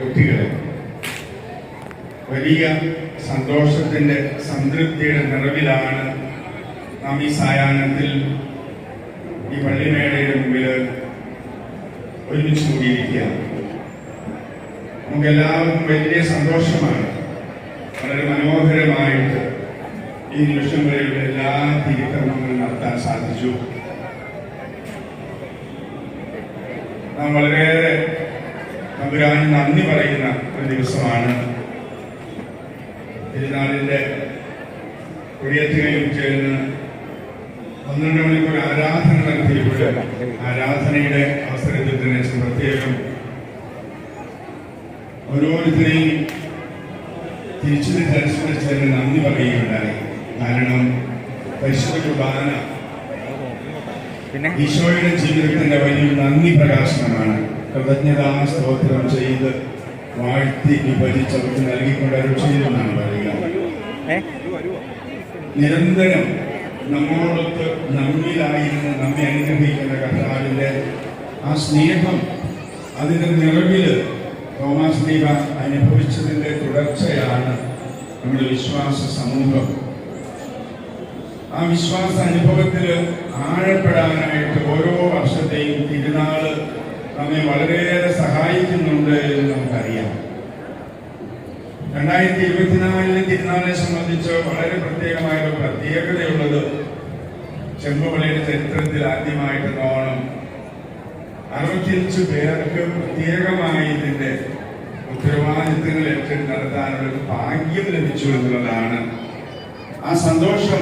കുട്ടികളെ വലിയ സന്തോഷത്തിന്റെ സംതൃപ്തിയുടെ നിറവിലാണ് നാം ഈ സായാഹ്നത്തിൽ ഈ പള്ളിമേടയുടെ മുമ്പിൽ ഒരുമിച്ച് കൂടിയിരിക്കുക നമുക്കെല്ലാവർക്കും വലിയ സന്തോഷമാണ്. വളരെ മനോഹരമായിട്ട് ഈ നിമിഷങ്ങളിലൂടെ എല്ലാ തിരിക്കർമ്മങ്ങളും നടത്താൻ സാധിച്ചു. നാം വളരെയേറെ തമ്പുരാന് നന്ദി പറയുന്ന ഒരു ദിവസമാണ്. തിരുനാളിന്റെ കൊടിയേറ്റുകയും ചേർന്ന് പന്ത്രണ്ട് മണിക്കൂർ ആരാധന നടത്തിയപ്പോൾ ആരാധനയുടെ അവസരത്തിൽ തന്നെ പ്രത്യേകം ഓരോരുത്തരെയും തിരിച്ചു അനുസരിച്ച് നന്ദി പറയുകയുണ്ടായി. കാരണം പരിശുദ്ധ കുർബാന ഈശോയുടെ ജീവിതത്തിന്റെ വലിയ നന്ദി പ്രകാശനമാണ്. കൃതജ്ഞതാ സ്തോത്രം ചെയ്ത് വാഴ്ത്തി വിഭജിച്ച് അവർക്ക് നൽകിക്കൊണ്ട് അരുൾ ചെയ്തെന്നാണ് പറയുക നിരന്തരം നമ്മോടൊത്ത് നമ്മിലായിരുന്ന് നമ്മെ അനുഗ്രഹിക്കുന്ന കർത്താവിന്റെ ആ സ്നേഹം അതിന്റെ നിറവിൽ തോമാസ് ദീപ അനുഭവിച്ചതിന്റെ തുടർച്ചയാണ് നമ്മുടെ വിശ്വാസ സമൂഹം. ആ വിശ്വാസ അനുഭവത്തിൽ ആഴപ്പെടാനായിട്ട് ഓരോ വർഷത്തെയും തിരുനാൾ നമ്മെ വളരെയേറെ സഹായിക്കുന്നുണ്ട് എന്ന് നമുക്കറിയാം. രണ്ടായിരത്തി ഇരുപത്തിനാലിലെ തിരുനാളിനെ സംബന്ധിച്ച് വളരെ പ്രത്യേകമായ ഒരു പ്രത്യേകതയുള്ളത് ചെമ്പുപള്ളിയുടെ ചരിത്രത്തിൽ ആദ്യമായിട്ട് നോണം അറുപത്തിയഞ്ച് പേർക്ക് പ്രത്യേകമായി ഇതിന്റെ ഉത്തരവാദിത്തങ്ങൾ ഏറ്റെടുത്ത് നടത്താനുള്ള ഭാഗ്യം ലഭിച്ചു എന്നുള്ളതാണ്. ആ സന്തോഷം